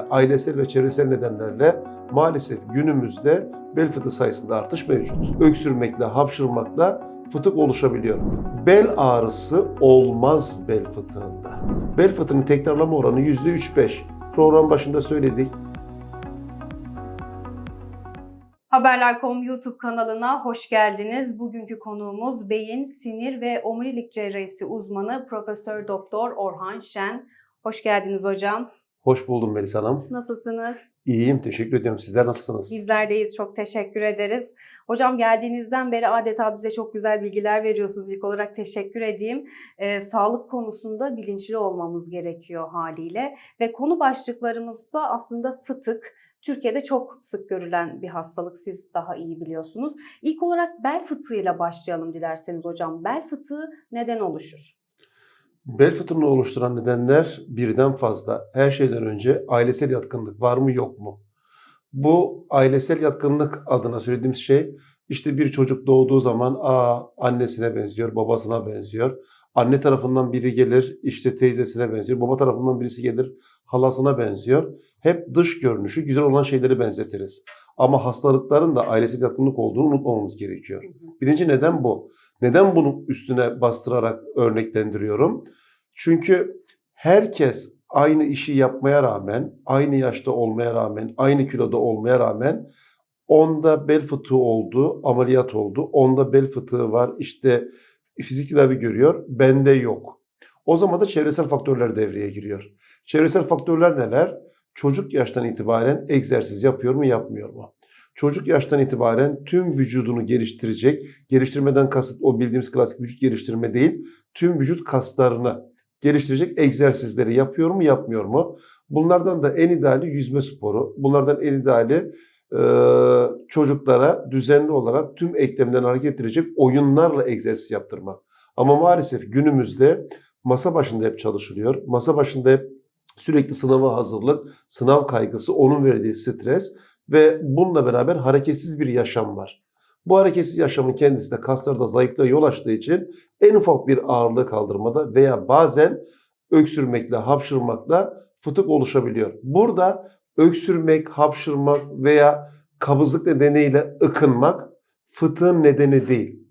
ailesel ve çevresel nedenlerle maalesef günümüzde bel fıtığı sayısında artış mevcut. Öksürmekle, hapşırmakla fıtık oluşabiliyor. Bel ağrısı olmaz bel fıtığında. Bel fıtığının tekrarlama oranı %3-5. Program başında söyledik. Haberler.com YouTube kanalına hoş geldiniz. Bugünkü konuğumuz beyin, sinir ve omurilik cerrahisi uzmanı Profesör Doktor Orhan Şen. Hoş geldiniz hocam. Hoş buldum Melis Hanım. Nasılsınız? İyiyim, teşekkür ederim. Sizler nasılsınız? Bizlerdeyiz. Çok teşekkür ederiz. Hocam geldiğinizden beri adeta bize çok güzel bilgiler veriyorsunuz. İlk olarak teşekkür edeyim. Ee, sağlık konusunda bilinçli olmamız gerekiyor haliyle. Ve konu başlıklarımızsa aslında fıtık. Türkiye'de çok sık görülen bir hastalık. Siz daha iyi biliyorsunuz. İlk olarak bel fıtığıyla başlayalım dilerseniz hocam. Bel fıtığı neden oluşur? Bel fıtığını oluşturan nedenler birden fazla. Her şeyden önce ailesel yatkınlık var mı yok mu? Bu ailesel yatkınlık adına söylediğimiz şey işte bir çocuk doğduğu zaman aa annesine benziyor, babasına benziyor. Anne tarafından biri gelir işte teyzesine benziyor. Baba tarafından birisi gelir halasına benziyor. Hep dış görünüşü güzel olan şeyleri benzetiriz. Ama hastalıkların da ailesel yatkınlık olduğunu unutmamamız gerekiyor. Birinci neden bu. Neden bunu üstüne bastırarak örneklendiriyorum? Çünkü herkes aynı işi yapmaya rağmen, aynı yaşta olmaya rağmen, aynı kiloda olmaya rağmen onda bel fıtığı oldu, ameliyat oldu. Onda bel fıtığı var, işte fizik tedavi görüyor, bende yok. O zaman da çevresel faktörler devreye giriyor. Çevresel faktörler neler? Çocuk yaştan itibaren egzersiz yapıyor mu, yapmıyor mu? Çocuk yaştan itibaren tüm vücudunu geliştirecek, geliştirmeden kasıt o bildiğimiz klasik vücut geliştirme değil, tüm vücut kaslarını geliştirecek egzersizleri yapıyor mu, yapmıyor mu? Bunlardan da en ideali yüzme sporu. Bunlardan en ideali e, çocuklara düzenli olarak tüm eklemlerini hareket ettirecek oyunlarla egzersiz yaptırmak. Ama maalesef günümüzde masa başında hep çalışılıyor. Masa başında hep sürekli sınava hazırlık, sınav kaygısı, onun verdiği stres ve bununla beraber hareketsiz bir yaşam var. Bu hareketsiz yaşamın kendisi de kaslarda zayıflığa yol açtığı için en ufak bir ağırlığı kaldırmada veya bazen öksürmekle, hapşırmakla fıtık oluşabiliyor. Burada öksürmek, hapşırmak veya kabızlık nedeniyle ıkınmak fıtığın nedeni değil.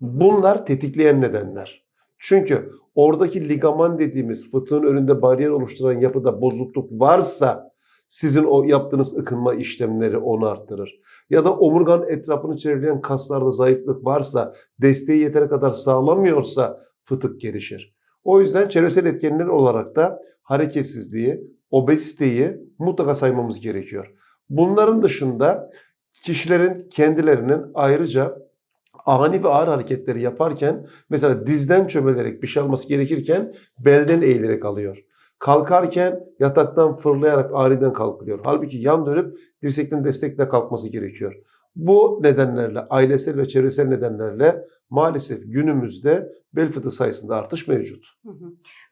Bunlar tetikleyen nedenler. Çünkü oradaki ligaman dediğimiz fıtığın önünde bariyer oluşturan yapıda bozukluk varsa sizin o yaptığınız ıkınma işlemleri onu arttırır. Ya da omurganın etrafını çevreleyen kaslarda zayıflık varsa, desteği yeteri kadar sağlamıyorsa fıtık gelişir. O yüzden çevresel etkenler olarak da hareketsizliği, obeziteyi mutlaka saymamız gerekiyor. Bunların dışında kişilerin kendilerinin ayrıca ani ve ağır hareketleri yaparken mesela dizden çömelerek bir şey alması gerekirken belden eğilerek alıyor. Kalkarken yataktan fırlayarak aniden kalkılıyor. Halbuki yan dönüp dirsekten destekle kalkması gerekiyor. Bu nedenlerle, ailesel ve çevresel nedenlerle maalesef günümüzde bel fıtığı sayısında artış mevcut.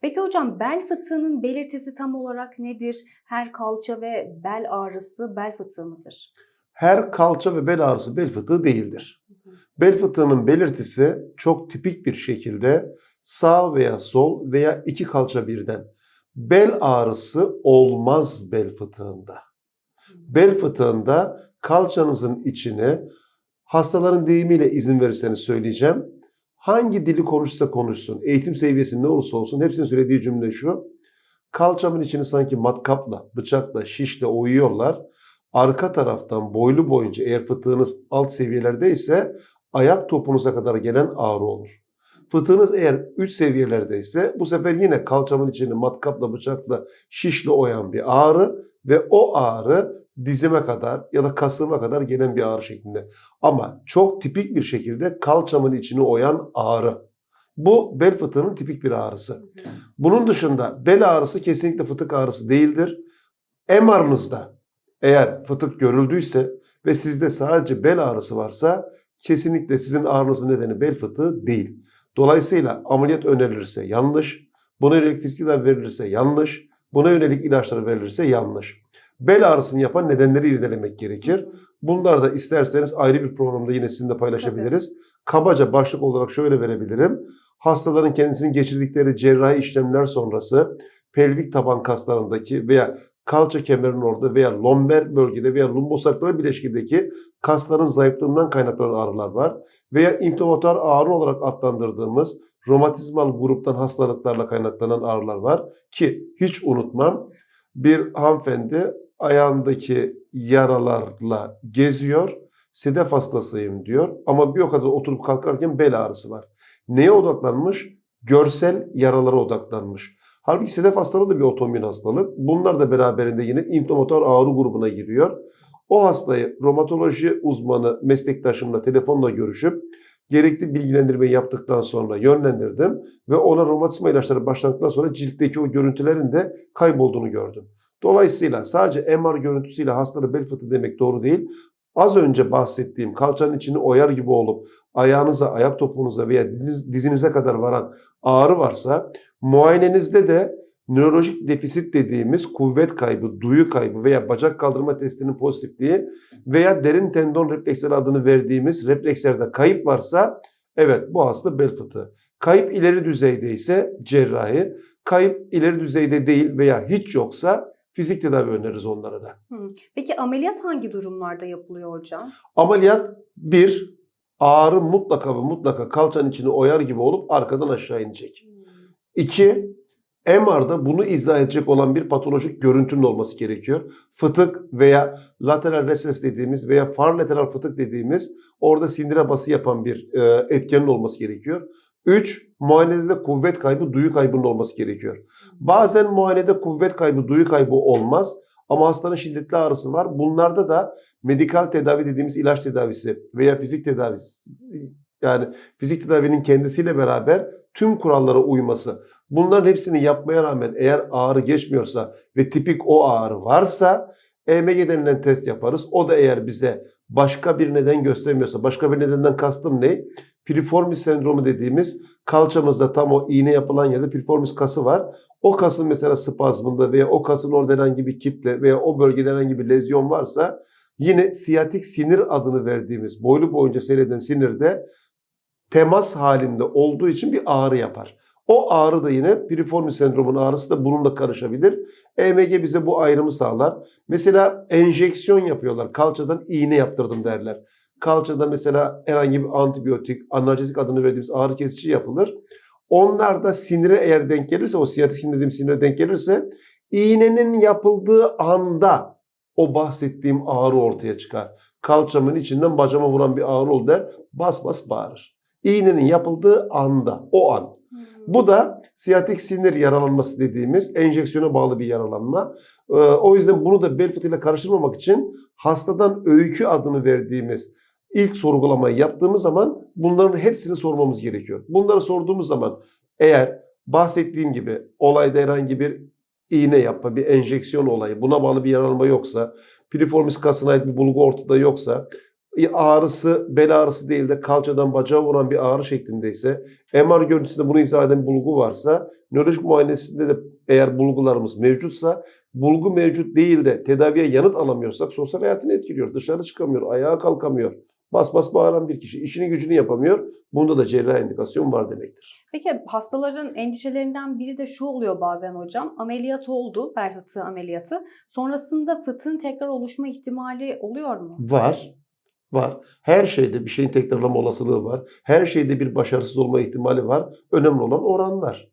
Peki hocam bel fıtığının belirtisi tam olarak nedir? Her kalça ve bel ağrısı bel fıtığı mıdır? Her kalça ve bel ağrısı bel fıtığı değildir. Bel fıtığının belirtisi çok tipik bir şekilde sağ veya sol veya iki kalça birden. Bel ağrısı olmaz bel fıtığında. Bel fıtığında kalçanızın içine hastaların deyimiyle izin verirseniz söyleyeceğim. Hangi dili konuşsa konuşsun, eğitim seviyesi ne olursa olsun hepsinin söylediği cümle şu. Kalçamın içini sanki matkapla, bıçakla, şişle oyuyorlar. Arka taraftan boylu boyunca eğer fıtığınız alt seviyelerdeyse ayak topunuza kadar gelen ağrı olur. Fıtığınız eğer üst seviyelerdeyse bu sefer yine kalçamın içini matkapla, bıçakla, şişle oyan bir ağrı ve o ağrı dizime kadar ya da kasığıma kadar gelen bir ağrı şeklinde. Ama çok tipik bir şekilde kalçamın içini oyan ağrı. Bu bel fıtığının tipik bir ağrısı. Bunun dışında bel ağrısı kesinlikle fıtık ağrısı değildir. MR'ınızda eğer fıtık görüldüyse ve sizde sadece bel ağrısı varsa kesinlikle sizin ağrınızın nedeni bel fıtığı değil. Dolayısıyla ameliyat önerilirse yanlış, buna yönelik tedavi verilirse yanlış, buna yönelik ilaçlar verilirse yanlış. Bel ağrısını yapan nedenleri irdelemek gerekir. Bunlar da isterseniz ayrı bir programda yine sizinle paylaşabiliriz. Kabaca başlık olarak şöyle verebilirim. Hastaların kendisinin geçirdikleri cerrahi işlemler sonrası pelvik taban kaslarındaki veya kalça kemerinin orada veya lomber bölgede veya lumbosakral bileşkideki kasların zayıflığından kaynaklanan ağrılar var. Veya inflamatuar ağrı olarak adlandırdığımız romatizmal gruptan hastalıklarla kaynaklanan ağrılar var. Ki hiç unutmam bir hanımefendi ayağındaki yaralarla geziyor. Sedef hastasıyım diyor ama bir o kadar oturup kalkarken bel ağrısı var. Neye odaklanmış? Görsel yaralara odaklanmış. Halbuki sedef hastalığı da bir otoimmün hastalık. Bunlar da beraberinde yine inflamatuar ağrı grubuna giriyor. O hastayı romatoloji uzmanı meslektaşımla telefonla görüşüp gerekli bilgilendirmeyi yaptıktan sonra yönlendirdim ve ona romatizma ilaçları başlandıktan sonra ciltteki o görüntülerin de kaybolduğunu gördüm. Dolayısıyla sadece MR görüntüsüyle hastalığı bel fıtığı demek doğru değil. Az önce bahsettiğim kalçanın içini oyar gibi olup ayağınıza, ayak topuğunuza veya diz- dizinize kadar varan ağrı varsa muayenenizde de nörolojik defisit dediğimiz kuvvet kaybı, duyu kaybı veya bacak kaldırma testinin pozitifliği veya derin tendon refleksleri adını verdiğimiz reflekslerde kayıp varsa evet bu hasta bel fıtığı. Kayıp ileri düzeyde ise cerrahi, kayıp ileri düzeyde değil veya hiç yoksa fizik tedavi öneririz onlara da. Peki ameliyat hangi durumlarda yapılıyor hocam? Ameliyat bir, ağrı mutlaka ve mutlaka kalçanın içini oyar gibi olup arkadan aşağı inecek. İki, MR'da bunu izah edecek olan bir patolojik görüntünün olması gerekiyor. Fıtık veya lateral recess dediğimiz veya far lateral fıtık dediğimiz orada sindire bası yapan bir e, etkenin olması gerekiyor. Üç, muayenede de kuvvet kaybı, duyu kaybının olması gerekiyor. Bazen muayenede kuvvet kaybı, duyu kaybı olmaz ama hastanın şiddetli ağrısı var. Bunlarda da medikal tedavi dediğimiz ilaç tedavisi veya fizik tedavisi yani fizik tedavinin kendisiyle beraber tüm kurallara uyması. Bunların hepsini yapmaya rağmen eğer ağrı geçmiyorsa ve tipik o ağrı varsa EMG denilen test yaparız. O da eğer bize başka bir neden göstermiyorsa, başka bir nedenden kastım ne? Piriformis sendromu dediğimiz kalçamızda tam o iğne yapılan yerde piriformis kası var. O kasın mesela spazmında veya o kasın orada herhangi bir kitle veya o bölgede herhangi bir lezyon varsa yine siyatik sinir adını verdiğimiz boylu boyunca seyreden sinirde temas halinde olduğu için bir ağrı yapar. O ağrı da yine piriformis sendromunun ağrısı da bununla karışabilir. EMG bize bu ayrımı sağlar. Mesela enjeksiyon yapıyorlar. Kalçadan iğne yaptırdım derler. Kalçada mesela herhangi bir antibiyotik, analjezik adını verdiğimiz ağrı kesici yapılır. Onlar da sinire eğer denk gelirse, o siyatik sinir dediğim sinire denk gelirse iğnenin yapıldığı anda o bahsettiğim ağrı ortaya çıkar. Kalçamın içinden bacama vuran bir ağrı oldu der, bas bas bağırır. İğnenin yapıldığı anda, o an. Bu da siyatik sinir yaralanması dediğimiz enjeksiyona bağlı bir yaralanma. Ee, o yüzden bunu da bel fıtığıyla karıştırmamak için hastadan öykü adını verdiğimiz ilk sorgulamayı yaptığımız zaman bunların hepsini sormamız gerekiyor. Bunları sorduğumuz zaman eğer bahsettiğim gibi olayda herhangi bir iğne yapma, bir enjeksiyon olayı, buna bağlı bir yaralanma yoksa, piriformis kasına ait bir bulgu ortada yoksa, ağrısı bel ağrısı değil de kalçadan bacağa vuran bir ağrı şeklindeyse, MR görüntüsünde bunu izah eden bulgu varsa, nörolojik muayenesinde de eğer bulgularımız mevcutsa, bulgu mevcut değil de tedaviye yanıt alamıyorsak sosyal hayatını etkiliyor. Dışarı çıkamıyor, ayağa kalkamıyor. Bas bas bağıran bir kişi işini gücünü yapamıyor. Bunda da cerrahi indikasyon var demektir. Peki hastaların endişelerinden biri de şu oluyor bazen hocam. Ameliyat oldu, bel fıtığı ameliyatı. Sonrasında fıtığın tekrar oluşma ihtimali oluyor mu? Var. Var. Her şeyde bir şeyin tekrarlama olasılığı var. Her şeyde bir başarısız olma ihtimali var. Önemli olan oranlar.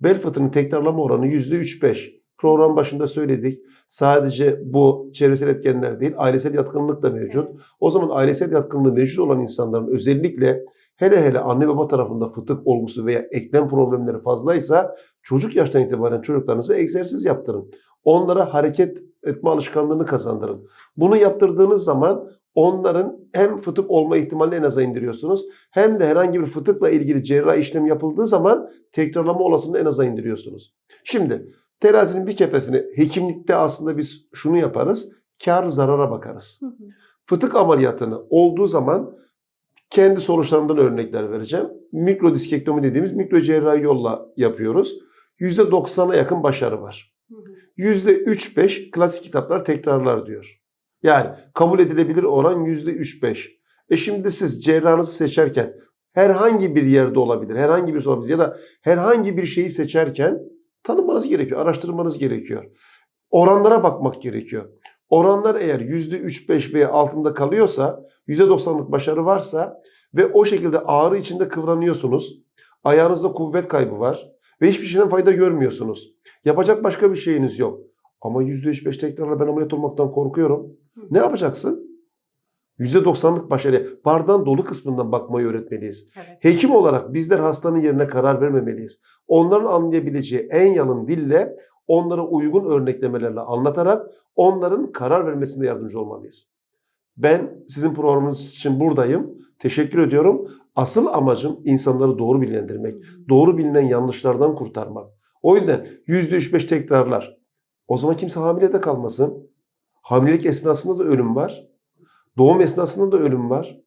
Bel fıtığının tekrarlama oranı %3-5. Program başında söyledik. Sadece bu çevresel etkenler değil, ailesel yatkınlık da mevcut. O zaman ailesel yatkınlığı mevcut olan insanların özellikle hele hele anne baba tarafında fıtık olgusu veya eklem problemleri fazlaysa çocuk yaştan itibaren çocuklarınıza egzersiz yaptırın. Onlara hareket etme alışkanlığını kazandırın. Bunu yaptırdığınız zaman onların hem fıtık olma ihtimalini en aza indiriyorsunuz hem de herhangi bir fıtıkla ilgili cerrahi işlem yapıldığı zaman tekrarlama olasılığını en aza indiriyorsunuz. Şimdi terazinin bir kefesini hekimlikte aslında biz şunu yaparız. Kar zarara bakarız. Hı hı. Fıtık ameliyatını olduğu zaman kendi sonuçlarımdan örnekler vereceğim. Mikrodiskektomi dediğimiz mikro cerrahi yolla yapıyoruz. %90'a yakın başarı var. Hı hı. %3-5 klasik kitaplar tekrarlar diyor. Yani kabul edilebilir oran %3-5. E şimdi siz cerrahınızı seçerken herhangi bir yerde olabilir, herhangi bir olabilir ya da herhangi bir şeyi seçerken tanımanız gerekiyor, araştırmanız gerekiyor. Oranlara bakmak gerekiyor. Oranlar eğer %3-5 veya altında kalıyorsa, %90'lık başarı varsa ve o şekilde ağrı içinde kıvranıyorsunuz. Ayağınızda kuvvet kaybı var ve hiçbir şeyden fayda görmüyorsunuz. Yapacak başka bir şeyiniz yok. Ama %3-5 tekrarla ben ameliyat olmaktan korkuyorum. Ne yapacaksın? %90'lık başarı. Bardağın dolu kısmından bakmayı öğretmeliyiz. Evet. Hekim olarak bizler hastanın yerine karar vermemeliyiz. Onların anlayabileceği en yalın dille, onlara uygun örneklemelerle anlatarak onların karar vermesinde yardımcı olmalıyız. Ben sizin programınız için buradayım. Teşekkür ediyorum. Asıl amacım insanları doğru bilgilendirmek. Doğru bilinen yanlışlardan kurtarmak. O yüzden %3-5 tekrarlar. O zaman kimse hamile de kalmasın. Hamilelik esnasında da ölüm var. Doğum esnasında da ölüm var.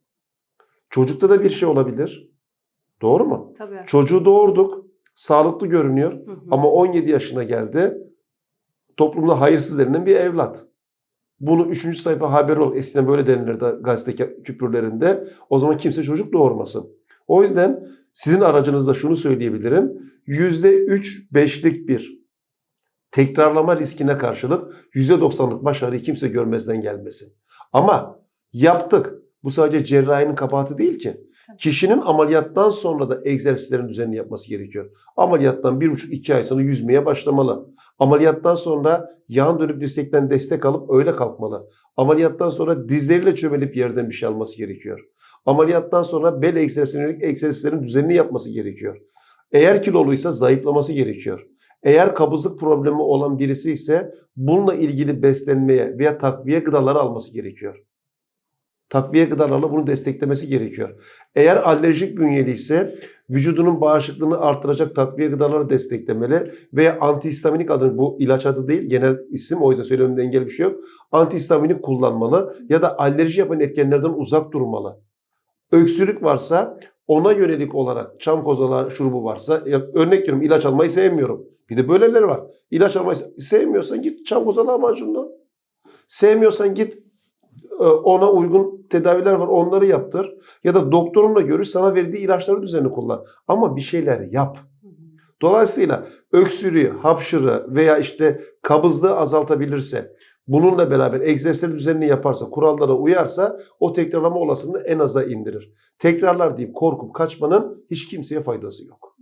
Çocukta da bir şey olabilir. Doğru mu? Tabii. Çocuğu doğurduk. Sağlıklı görünüyor. Hı hı. Ama 17 yaşına geldi. Toplumda hayırsız bir evlat. Bunu 3. sayfa haber ol. Eskiden böyle denilirdi gazete küpürlerinde. O zaman kimse çocuk doğurmasın. O yüzden sizin aracınızda şunu söyleyebilirim. %3-5'lik bir tekrarlama riskine karşılık %90'lık başarıyı kimse görmezden gelmesin. Ama yaptık. Bu sadece cerrahinin kabahati değil ki. Kişinin ameliyattan sonra da egzersizlerin düzenli yapması gerekiyor. Ameliyattan 1,5-2 ay sonra yüzmeye başlamalı. Ameliyattan sonra yan dönüp dirsekten destek alıp öyle kalkmalı. Ameliyattan sonra dizleriyle çömelip yerden bir şey alması gerekiyor. Ameliyattan sonra bel egzersizine yönelik egzersizlerin düzenli yapması gerekiyor. Eğer kiloluysa zayıflaması gerekiyor. Eğer kabızlık problemi olan birisi ise bununla ilgili beslenmeye veya takviye gıdaları alması gerekiyor. Takviye gıdalarla bunu desteklemesi gerekiyor. Eğer alerjik bünyeli ise vücudunun bağışıklığını artıracak takviye gıdaları desteklemeli veya antihistaminik adı bu ilaç adı değil genel isim o yüzden söylememde engel bir şey yok. Antihistaminik kullanmalı ya da alerji yapan etkenlerden uzak durmalı. Öksürük varsa ona yönelik olarak çam kozala şurubu varsa örnek veriyorum ilaç almayı sevmiyorum. Bir de böyleleri var. İlaç almayı sevmiyorsan git çam kozala macunla. Sevmiyorsan git e, ona uygun tedaviler var onları yaptır. Ya da doktorunla görüş sana verdiği ilaçları düzenli kullan. Ama bir şeyler yap. Dolayısıyla öksürüğü, hapşırı veya işte kabızlığı azaltabilirse, bununla beraber egzersizleri düzenli yaparsa, kurallara uyarsa o tekrarlama olasılığını en aza indirir. Tekrarlar deyip korkup kaçmanın hiç kimseye faydası yok.